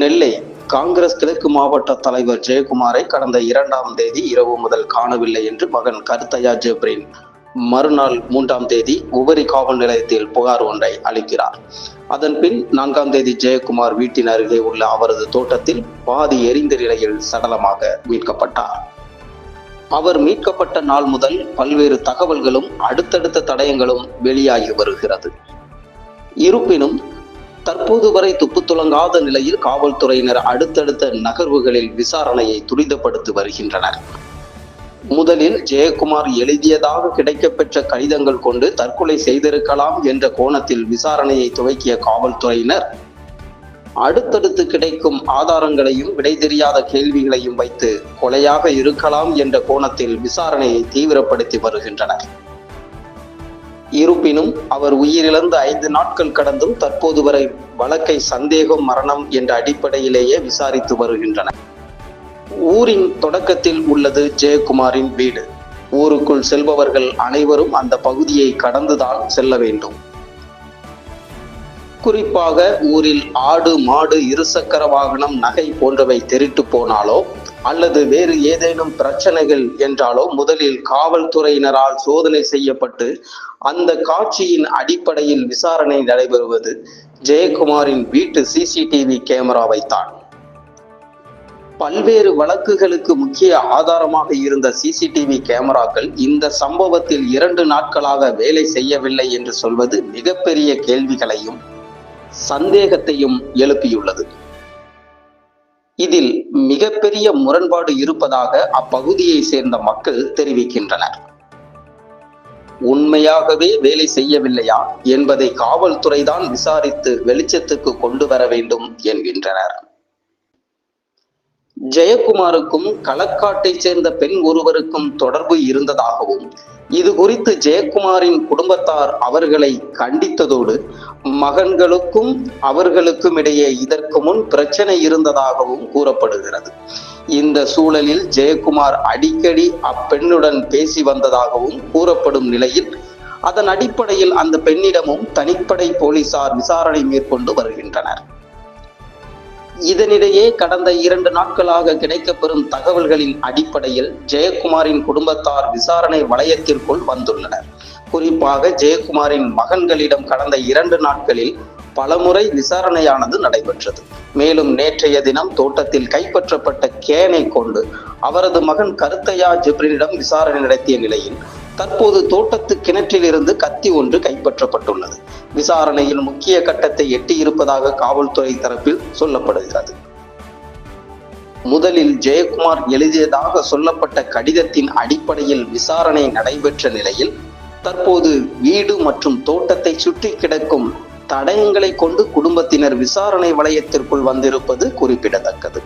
நெல்லை காங்கிரஸ் கிழக்கு மாவட்ட தலைவர் ஜெயக்குமாரை கடந்த இரண்டாம் தேதி இரவு முதல் காணவில்லை என்று மகன் கருத்தையா ஜெப்ரின் மறுநாள் மூன்றாம் தேதி உபரி காவல் நிலையத்தில் புகார் ஒன்றை அளிக்கிறார். அதன் பின் நான்காம் தேதி ஜெயக்குமார் வீட்டின் அருகே உள்ள அவரது தோட்டத்தில் பாதி எரிந்த நிலையில் சடலமாக மீட்கப்பட்டார். அவர் மீட்கப்பட்ட நாள் முதல் பல்வேறு தகவல்களும் அடுத்தடுத்த தடயங்களும் வெளியாகி வருகிறது. இருப்பினும் தற்போது வரை துப்பு துளங்காத நிலையில் காவல்துறையினர் அடுத்தடுத்த நகர்வுகளில் விசாரணையை துரிதப்படுத்தி வருகின்றனர். முதலில் ஜெயக்குமார் எழுதியதாக கிடைக்கப்பெற்ற கடிதங்கள் கொண்டு தற்கொலை செய்திருக்கலாம் என்ற கோணத்தில் விசாரணையை துவக்கிய காவல்துறையினர் அடுத்தடுத்து கிடைக்கும் ஆதாரங்களையும் விடை தெரியாத கேள்விகளையும் வைத்து கொலையாக இருக்கலாம் என்ற கோணத்தில் விசாரணையை தீவிரப்படுத்தி வருகின்றனர். இருப்பினும் அவர் உயிரிழந்து ஐந்து நாட்கள் கடந்தும் தற்போது வரை வழக்கை சந்தேகம் மரணம் என்ற அடிப்படையிலேயே விசாரித்து வருகின்றனர். ஊரின் தொடக்கத்தில் உள்ளது ஜெயக்குமாரின் வீடு. ஊருக்குள் செல்பவர்கள் அனைவரும் அந்த பகுதியை கடந்துதான் செல்ல வேண்டும். குறிப்பாக ஊரில் ஆடு மாடு இருசக்கர வாகனம் நகை போன்றவை திருட்டு போனாலோ அல்லது வேறு ஏதேனும் பிரச்சனைகள் என்றாலோ முதலில் காவல்துறையினரால் சோதனை செய்யப்பட்டு அந்த காட்சியின் அடிப்படையில் விசாரணை நடைபெறுவது ஜெயக்குமாரின் வீட்டு சிசிடிவி கேமராவைத்தான் பல்வேறு வழக்குகளுக்கு முக்கிய ஆதாரமாக இருந்த சிசிடிவி கேமராக்கள் இந்த சம்பவத்தில் இரண்டு நாட்களாக வேலை செய்யவில்லை என்று சொல்வது மிகப்பெரிய கேள்விகளையும் சந்தேகத்தையும் எழுப்பியுள்ளது. இதில் மிகப்பெரிய முரண்பாடு இருப்பதாக அப்பகுதியை சேர்ந்த மக்கள் தெரிவிக்கின்றனர். உண்மையாகவே வேலை செய்யவில்லையா என்பதை காவல்துறைதான் விசாரித்து வெளிச்சத்துக்கு கொண்டு வர வேண்டும் என்கின்றனர். ஜெயக்குமாருக்கும் களக்காட்டைச் சேர்ந்த பெண் ஒருவருக்கும் தொடர்பு இருந்ததாகவும் இது குறித்து ஜெயக்குமாரின் குடும்பத்தார் அவர்களை கண்டித்ததோடு மகன்களுக்கும் அவர்களுக்கும் இடையே இதற்கு முன் பிரச்சனை இருந்ததாகவும் கூறப்படுகிறது. இந்த சூழலில் ஜெயக்குமார் அடிக்கடி அப்பெண்ணுடன் பேசி வந்ததாகவும் கூறப்படும் நிலையில் அதன் அடிப்படையில் அந்த பெண்ணிடமும் தனிப்படை போலீசார் விசாரணை மேற்கொண்டு வருகின்றனர். இதனிடையே கடந்த இரண்டு நாட்களாக கிடைக்கப்பெறும் தகவல்களின் அடிப்படையில் ஜெயக்குமாரின் குடும்பத்தார் விசாரணை வளையத்திற்குள் வந்துள்ளனர். குறிப்பாக ஜெயக்குமாரின் மகன்களிடம் கடந்த இரண்டு நாட்களில் பலமுறை விசாரணையானது நடைபெற்றது. மேலும் நேற்றைய தினம் தோட்டத்தில் கைப்பற்றப்பட்ட கேனை கொண்டு அவரது மகன் கருத்தையா ஜிப்ரினிடம் விசாரணை நடத்திய நிலையில் தற்போது தோட்டத்து கிணற்றில் இருந்து கத்தி ஒன்று கைப்பற்றப்பட்டுள்ளது. விசாரணையில் முக்கிய கட்டத்தை எட்டியிருப்பதாக காவல்துறை தரப்பில் சொல்லப்படுகிறது. முதலில் ஜெயக்குமார் எழுதியதாக சொல்லப்பட்ட கடிதத்தின் அடிப்படையில் விசாரணை நடைபெற்ற நிலையில் தற்போது வீடு மற்றும் தோட்டத்தை சுற்றி கிடக்கும் தடயங்களை கொண்டு குடும்பத்தினர் விசாரணை வளையத்திற்குள் வந்திருப்பது குறிப்பிடத்தக்கது.